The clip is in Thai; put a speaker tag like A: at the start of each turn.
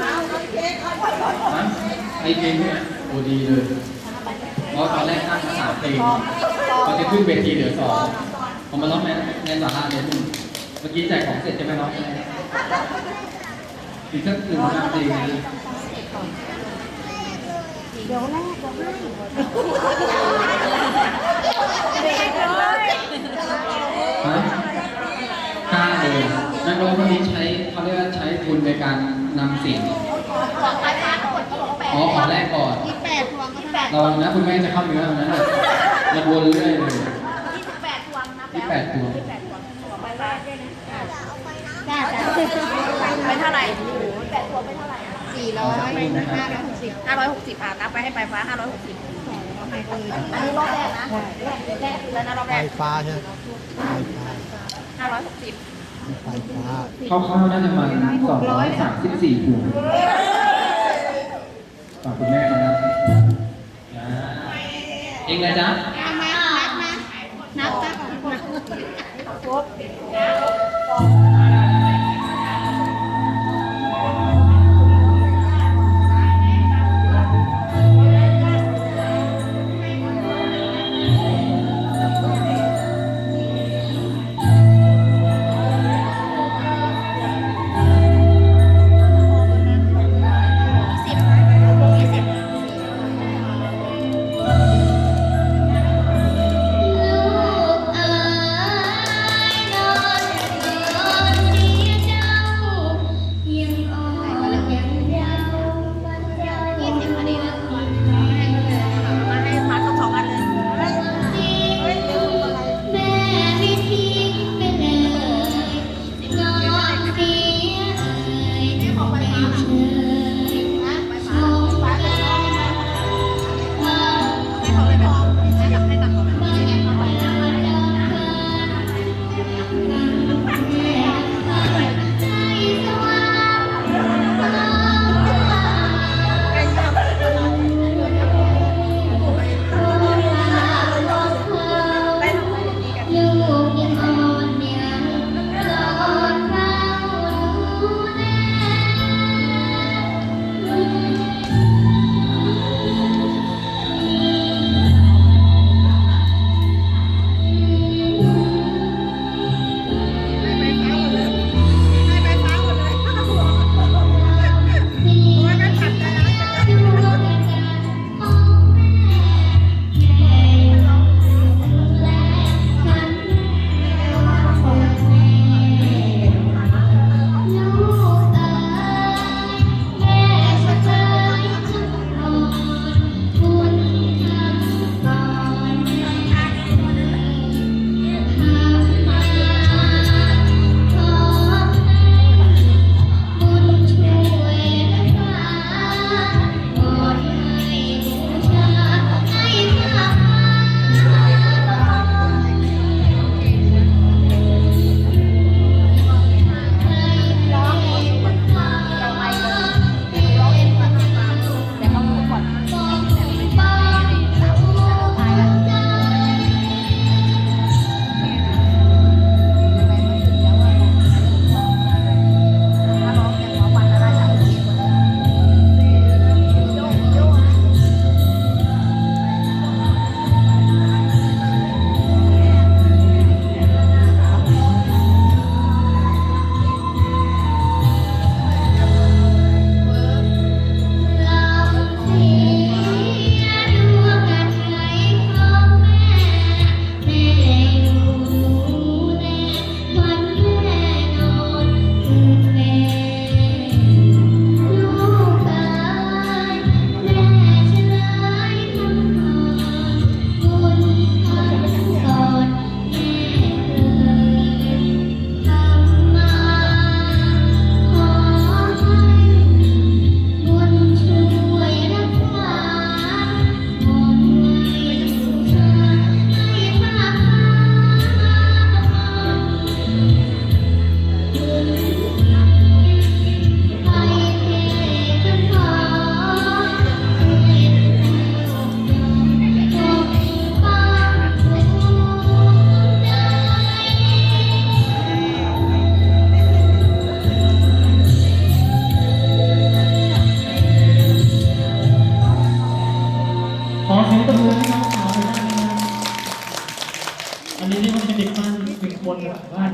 A: นะไอเพลงเนี่ยโอ้ดีเลยเพราะตอนแรกตั้งมาสามเพลงพอจะขึ้นเวทีเหลือสองผมมาร้องในในสาระเดียวนึงเมื่อกี้แจกของเสร็จจะไปร้องใช่ไหมอีกสักหนึ่งสามเพลงนะ
B: เดี๋ยวแรกเดี๋ยวให้
A: ฮะกล้าเลยนักร้องคนนี้ใช้ ใช้ทุนในการนำเสียงอ๋อขอแรกก่อน
B: ยี่แปดพวงก็แปด
A: ระวังนะคุณแม่จะเข้าเนื้อเอานะมันวนเรื่อยเลย
B: ยี่สิบแปดพวงนะ
A: ที่แปดตัว
B: แปดพวงไปบ้านด้วยนะจ้าจ้าเป็นเท่าไหร่แปดพวงเป็นเท่าไหร่สี่ร้อยห้าร้อยหกสิบห้าร้อยหกสิบอะนับไปให้ไปฟ้าห้าร้อยหกสิบอันนี้รอบแรกนะแรกแรกแล้วนะรอบ
C: ไฟ
B: แรก
C: ฟ้าใช่ไหมไฟฟ้า
B: ห้าร้อยหกสิบ
C: ไฟฟ้า
A: คร่าวๆน่าจะประมาณสองร้อยสามสิบสี่ถุงฝากคุณแม่มานะอ่าเองเลยจ๊ะ
B: นับมานับมานับนับครบสิบ
D: ไา